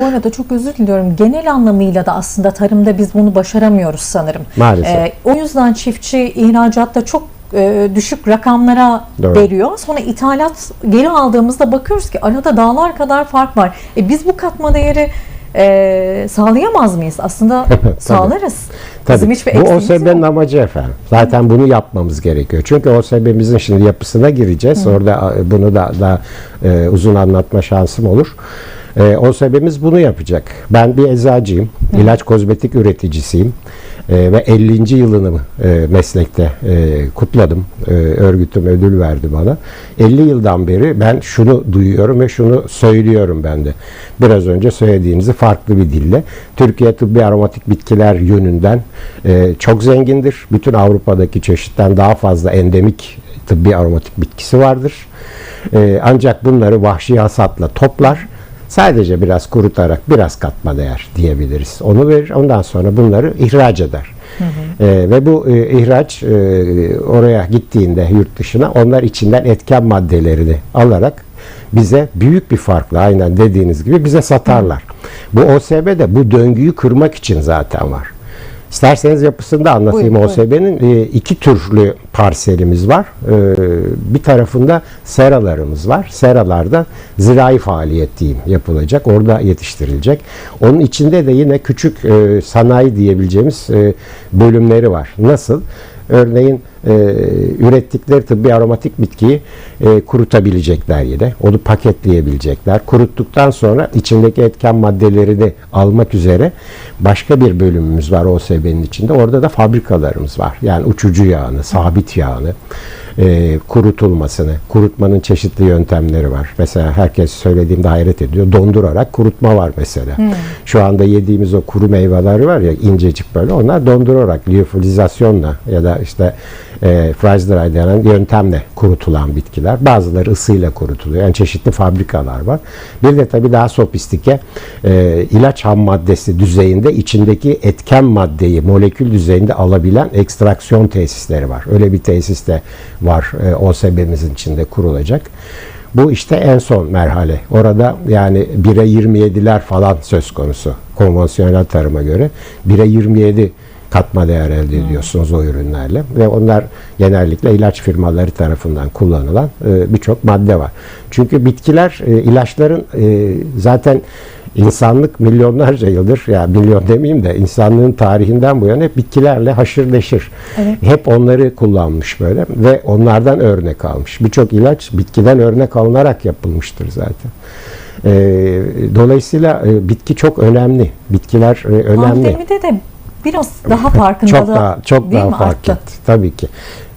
Bu arada çok özür diliyorum. Genel anlamıyla da aslında tarımda biz bunu başaramıyoruz sanırım. Maalesef. Ee, o yüzden çiftçi ihracatta çok e, düşük rakamlara Doğru. veriyor. Sonra ithalat geri aldığımızda bakıyoruz ki arada dağlar kadar fark var. E, biz bu katma değeri e, sağlayamaz mıyız? Aslında sağlarız. Bizim hiçbir Bu OSB'nin amacı efendim. Zaten bunu yapmamız gerekiyor. Çünkü OSB'mizin şimdi yapısına gireceğiz. Orada e, bunu da, da e, uzun anlatma şansım olur. E, OSB'miz bunu yapacak. Ben bir eczacıyım. ilaç kozmetik üreticisiyim. E, ve 50. yılını e, meslekte e, kutladım. E, örgütüm ödül verdi bana. 50 yıldan beri ben şunu duyuyorum ve şunu söylüyorum ben de. Biraz önce söylediğinizi farklı bir dille. Türkiye tıbbi aromatik bitkiler yönünden e, çok zengindir. Bütün Avrupa'daki çeşitten daha fazla endemik tıbbi aromatik bitkisi vardır. E, ancak bunları vahşi hasatla toplar. Sadece biraz kurutarak biraz katma değer diyebiliriz. Onu verir. Ondan sonra bunları ihraç eder. E, ve bu e, ihraç e, oraya gittiğinde yurt dışına onlar içinden etken maddelerini alarak bize büyük bir farkla aynen dediğiniz gibi bize satarlar. Bu OSB de bu döngüyü kırmak için zaten var. İsterseniz yapısında anlatayım Buyurun, OSB'nin e, iki türlü parselimiz var. E, bir tarafında seralarımız var. Seralarda zirai faaliyet diyeyim yapılacak. Orada yetiştirilecek. Onun içinde de yine küçük e, sanayi diyebileceğimiz e, bölümleri var. Nasıl? Örneğin e, ürettikleri tıbbi aromatik bitkiyi e, kurutabilecekler yine. Onu paketleyebilecekler. Kuruttuktan sonra içindeki etken maddelerini almak üzere başka bir bölümümüz var OSB'nin içinde. Orada da fabrikalarımız var. Yani uçucu yağını, sabit yağını, e, kurutulmasını, kurutmanın çeşitli yöntemleri var. Mesela herkes söylediğimde hayret ediyor. Dondurarak kurutma var mesela. Şu anda yediğimiz o kuru meyveler var ya incecik böyle onlar dondurarak liyofilizasyonla ya da işte e, freeze dry denen yöntemle kurutulan bitkiler. Bazıları ısıyla kurutuluyor. Yani çeşitli fabrikalar var. Bir de tabii daha sofistike e, ilaç ham maddesi düzeyinde içindeki etken maddeyi molekül düzeyinde alabilen ekstraksiyon tesisleri var. Öyle bir tesis de var e, OSB'mizin içinde kurulacak. Bu işte en son merhale. Orada yani 1'e 27'ler falan söz konusu konvansiyonel tarıma göre. 1'e 27 katma değer elde ediyorsunuz o ürünlerle ve onlar genellikle ilaç firmaları tarafından kullanılan e, birçok madde var. Çünkü bitkiler e, ilaçların e, zaten insanlık milyonlarca yıldır ya milyon demeyeyim de insanlığın tarihinden bu yana hep bitkilerle haşır neşir. Evet. Hep onları kullanmış böyle ve onlardan örnek almış. Birçok ilaç bitkiden örnek alınarak yapılmıştır zaten. Dolayısıyla e, bitki çok önemli. Bitkiler e, önemli. Pandemide de biraz daha farkındalığı Çok daha çok daha mi, fark etti. Tabii ki.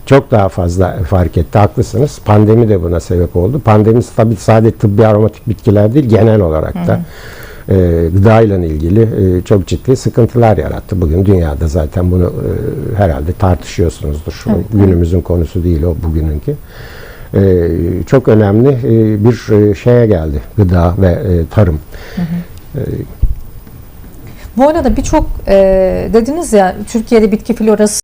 Çok daha fazla fark etti. Haklısınız. Pandemi de buna sebep oldu. Pandemi tabii sadece tıbbi aromatik bitkiler değil, genel olarak da e, gıdayla ilgili e, çok ciddi sıkıntılar yarattı. Bugün dünyada zaten bunu e, herhalde tartışıyorsunuzdur. Evet, Günümüzün konusu değil o bugününki. E, çok önemli e, bir e, şeye geldi gıda ve e, tarım. Bu arada birçok e, dediniz ya Türkiye'de bitki florası